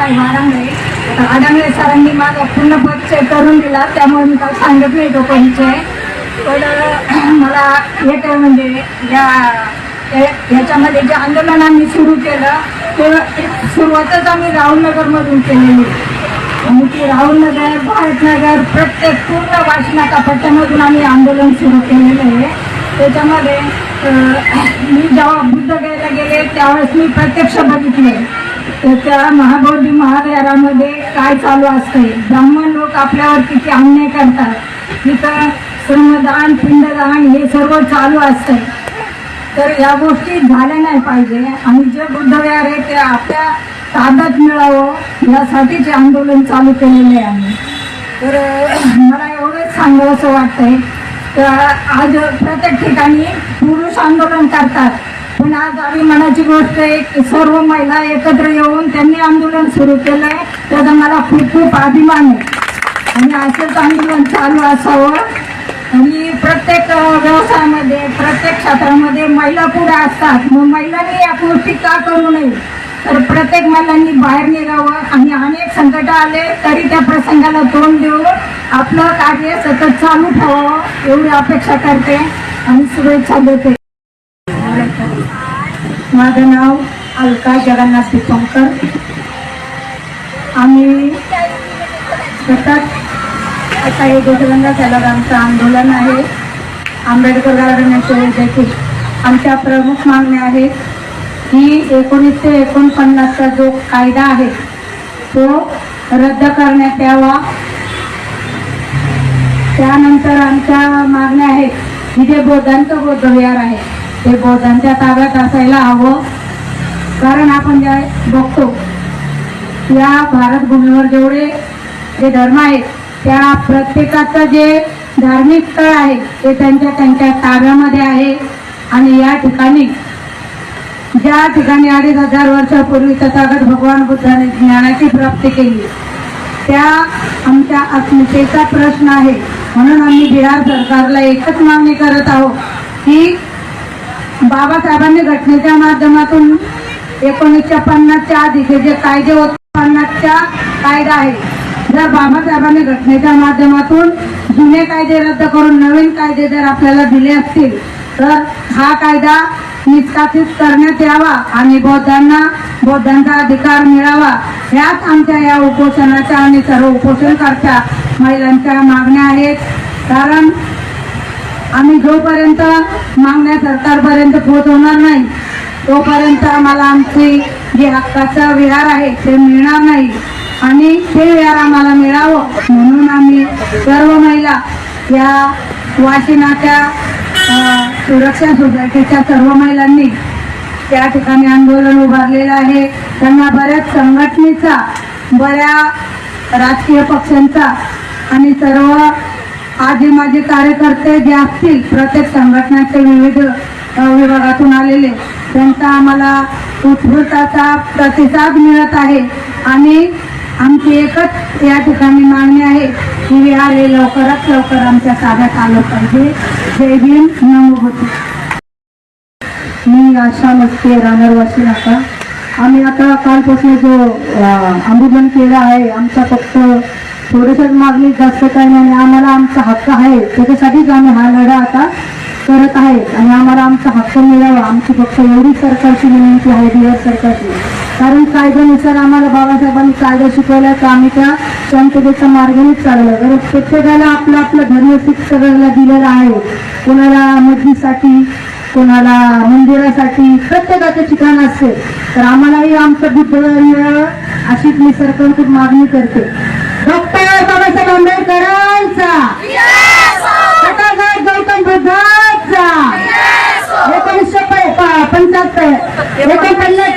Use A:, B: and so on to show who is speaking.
A: काही मारा नाही आडांगळे सरांनी माझा पूर्ण परिचय करून दिला त्यामुळे मी काय सांगत नाही तो परिचय. पण मला मला एक म्हणजे या या- याच्यामध्ये जे आंदोलन आम्ही सुरू केलं ते सुरुवातच आम्ही राहुलनगरमधून केलेली. आणि ती राहुलनगर भारतनगर प्रत्येक पूर्ण वाशिनाका पट्ट्यामधून आम्ही आंदोलन सुरू केलेलं आहे. त्याच्यामध्ये मी जेव्हा बुद्धगयाला गेले त्यावेळेस मी प्रत्यक्ष बघितले. त्याच्या त्या महाबौद्धी महाविहारामध्ये काय चालू असते ब्राह्मण लोक आपल्यावर किती अन्याय करतात. तिथं श्रमदान पिंडदान हे सर्व चालू असते तर या गोष्टी झाल्या नाही पाहिजे. आणि जे बुद्धविहार आहे ते आपल्या ताब्यात मिळावं यासाठीच आंदोलन चालू केलेले आहे आम्ही. तर मला एवढंच सांगावं असं वाटतंय. तर आज प्रत्येक ठिकाणी पुरुष आंदोलन करतात. अभिमानाची गोष्ट आहे की सर्व महिला एकत्र येऊन त्यांनी आंदोलन सुरू केलं आहे त्याचा मला खूप खूप अभिमान आहे. आणि असंच आंदोलन चालू असावं. आणि प्रत्येक व्यवसायामध्ये प्रत्येक क्षेत्रामध्ये महिला पुढे असतात. मग महिलांनी या गोष्टी का करू नये? तर प्रत्येक महिलांनी बाहेर निघावं. आणि अनेक संकट आले तरी त्या प्रसंगाला तोंड देऊन आपलं कार्य सतत चालू ठेवावं. एवढी अपेक्षा करते. आणि शुभेच्छा देते. माझं नाव अलका जगन्नाथ दीपंकर आम्ही सतत आता हे दुसऱ्यांदा त्याला आमचं आंदोलन आहे. आंबेडकर गार्डन येथे देखील आमच्या प्रमुख मागण्या आहेत. की एकोणीसशे एकोणपन्नासचा जो कायदा आहे तो रद्द करण्यात यावा. त्यानंतर आमच्या मागण्या आहेत. की जे बौद्धांचं बौद्ध आहे. ते बौद्धांच्या ताब्यात असायला हवं. कारण आपण ज्या बघतो या भारत भूमीवर जेवढे जे धर्म आहेत त्या प्रत्येकाचं जे धार्मिक स्थळ आहे ते त्यांच्या त्यांच्या ताब्यामध्ये आहे. आणि या ठिकाणी ज्या ठिकाणी अडीच हजार वर्षापूर्वी तथागत भगवान बुद्धाने ज्ञानाची प्राप्ती केली त्या आमच्या अस्मितेचा प्रश्न आहे. म्हणून आम्ही बिहार सरकारला एकच मागणी करत आहोत की बाबासाहेबांनी घटनेच्या माध्यमातून एकोणीसशे पन्नासच्या आधीचे जे कायदे होते पन्नासच्या कायदा आहे जर बाबासाहेबांनी घटनेच्या माध्यमातून जुने कायदे रद्द करून नवीन कायदे जर आपल्याला दिले असतील तर हा कायदा निष्कासित करण्यात यावा आणि बौद्धांना बौद्धांचा अधिकार मिळावा. ह्याच आमच्या या उपोषणाच्या आणि सर्व उपोषणकर्त्या महिलांच्या मागण्या आहेत. कारण आम्ही जोपर्यंत मागण्या सरकारपर्यंत पोहोचवणार नाही तोपर्यंत आम्हाला आमची जे हक्काचा विहार आहे ते मिळणार नाही. आणि ते विहार आम्हाला मिळावं म्हणून आम्ही सर्व महिला या वाशिनाच्या सुरक्षा सोसायटीच्या सर्व महिलांनी त्या ठिकाणी आंदोलन उभारलेलं आहे. त्यांना बऱ्याच संघटनेचा बऱ्या राजकीय पक्षांचा आणि सर्व आज हे माझे कार्यकर्ते जे असतील प्रत्येक संघटनाचे विविध विभागातून आलेले त्यांचा आम्हाला उत्स्फूर्ताचा प्रतिसाद मिळत आहे. आणि आमची एकच या ठिकाणी मागणी आहे की विहार हे लवकरात लवकर आमच्या ताब्यात आलं पाहिजे. जय भीम नमो मी आशा मस्के राहणार वाशी नाका आम्ही आता कालपासून जो आंदोलन केलं आहे आमचा फक्त थोडंसं मागणी जास्त काही नाही आणि आम्हाला आमचा हक्क आहे. त्याच्यासाठीच आम्ही हा लढा आता करत आहे आणि आम्हाला आमचा हक्क मिळावा. आमची फक्त एवढी सरकारची विनंती आहे बिहार सरकारची. कारण कायद्यानुसार आम्हाला बाबासाहेबांनी कायदा शिकवला तर आम्ही त्या शांततेच्या मार्गानेच चाललं. कारण प्रत्येकाला आपलं आपलं धर्म फिक्स दिलेलं आहे. कोणाला मदतीसाठी कोणाला मंदिरासाठी प्रत्येकाचं ठिकाण असते. तर आम्हालाही आमचं बुद्ध मिळावं अशीच मी सरकारकडून मागणी करते. डॉक्टर आंबेडकरांचा. तथागत गौतम बुद्धांचा. एकोणीसशे पंच्याहत्तर. एकोणपन्नास